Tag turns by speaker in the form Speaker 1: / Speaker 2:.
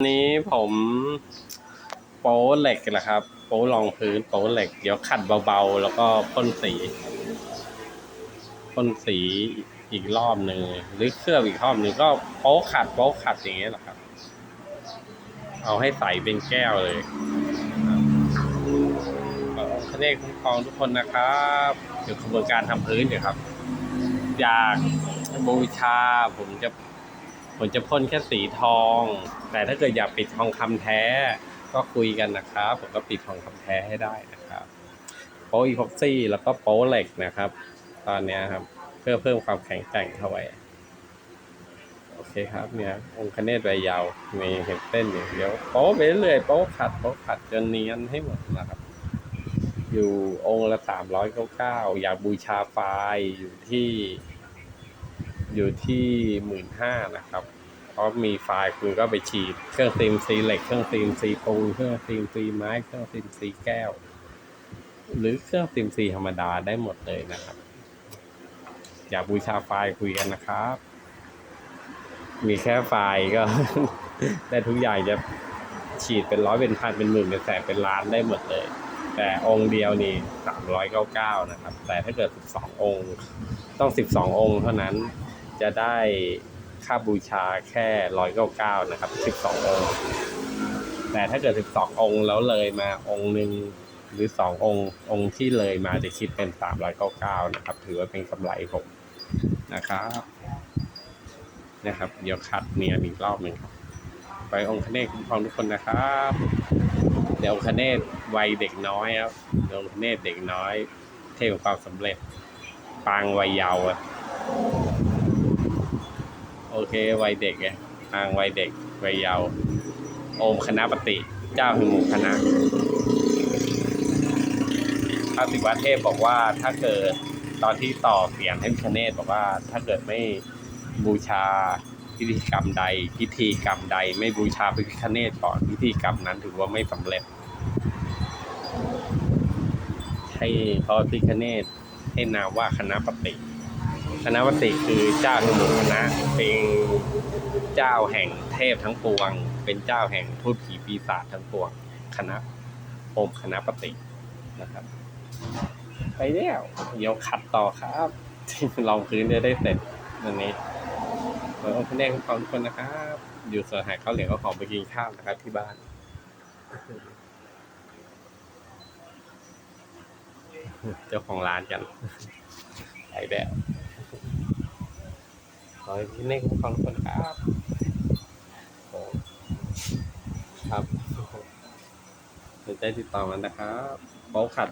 Speaker 1: วันนี้ผมโป๊เหล็กแหละครับ โป๊รองพื้นโป๊เหล็ก เดี๋ยวขัดเบาๆ แล้วก็พ่นสีพ่นสีอีกรอบหนึ่งหรือเคลือบอีกรอบหนึ่งก็โป๊ขัดโป๊ขัดอย่างเงี้ยแหละครับ เอาให้ใสเป็นแก้วเลยครับขอองค์คเนศคุ้มครองทุกคนนะครับเดี๋ยวกระบวนการทำพื้นเดี๋ยวครับ อยากบูชาผมจะ ผมจะพ่นแค่สีทอง แต่ถ้าเกิดอยากปิดทองคำแท้ก็คุยกันนะครับ ผมก็ปิดทองคำแท้ให้ได้นะครับ โป๊อีพ็อกซี่แล้วก็โป๊เหล็กนะครับ ตอนนี้ครับ เพื่อเพิ่มความแข็งแกร่งเข้าไว้ โอเคครับเนี่ยองค์คเนศใบยาวมีเห็นเต้นอยู่เดี๋ยวโป๊ไปเรื่อยโป๊ขัดโป๊ขัดจนเนียนให้หมดนะครับอยู่องค์ละสามร้อยเก้าเก้าอยากบูชาไฟอยู่ที่ อยู่ที่หมื่นห้านะครับ เพราะมีไฟล์คุณก็ไปฉีด เครื่องซีมซีเหล็ก เครื่องซีมซีปูนเครื่องซีมซีไม้ เครื่องซีมซีแก้ว หรือเครื่องซีมซีธรรมดาได้หมดเลยนะครับ อย่าบูชาไฟล์คุยกันนะครับ มีแค่ไฟล์ก็ ได้ทุกอย่างจะฉีดเป็นร้อยเป็นพันเป็นหมื่นเป็นแสนเป็นล้านได้หมดเลย แต่องค์เดียวนี่สามร้อยเก้าเก้านะครับ แต่ถ้าเกิดสิบสององค์ ต้องสิบสององค์เท่านั้น จะได้ค่าบูชาแค่ร้อยเก้าเก้านะครับสิบสององค์แต่ถ้าเกิดสิบสององค์แล้วเลยมาองค์หนึ่งหรือสององค์องค์ที่เลยมาจะคิดเป็นสามร้อยเก้าเก้านะครับ ถือว่าเป็นกำไรผมนะครับนะครับ เดี๋ยวคัดเนียนอีกรอบหนึ่งครับไปองค์คเนศคุ้มครองทุกคนนะครับ เดี๋ยวองค์คเนศวัยเด็กน้อยครับเดี๋ยวองค์คเนศเด็กน้อย เทพความสำเร็จปางวัยเยาว์ เควัยเด็กไงปางวัยเด็กวัยเยาว์โอมคณะปฏิเจ้าแห่งหมู่คณะพระศิวะเทพบอกว่าถ้าเกิดตอนที่ต่อเสียงให้พิคเนตบอกว่าถ้าเกิดไม่บูชาพิธีกรรมใด พิธีกรรมใด ไม่บูชาพระพิคเนตก่อนพิธีกรรมนั้นถือว่าไม่สำเร็จ ให้พระพิคเนตให้นามว่าคณะปฏิ ณะปฏิคือเจ้าแห่งหมู่คณะเป็นเจ้าแห่งเทพทั้งปวง เป็นเจ้าแห่งพูดผีปีศาจทั้งปวงคณะโอมคณะปฏินะครับ ไปแล้วเดี๋ยวขัดต่อครับลองพื้นจะได้เสร็จวันนี้ขอองค์พระแนคุ้มครองทุกคนนะครับ อยู่สวนหายข้าวเหลียวก็ขอไปกินข้าวนะครับที่บ้านเจ้าของร้านกันไปแบบ อให้พี่เน่คุ้มครองทุกคนครับโอ้ครับสนใจติดต่อมันนะครับโป๊ขัด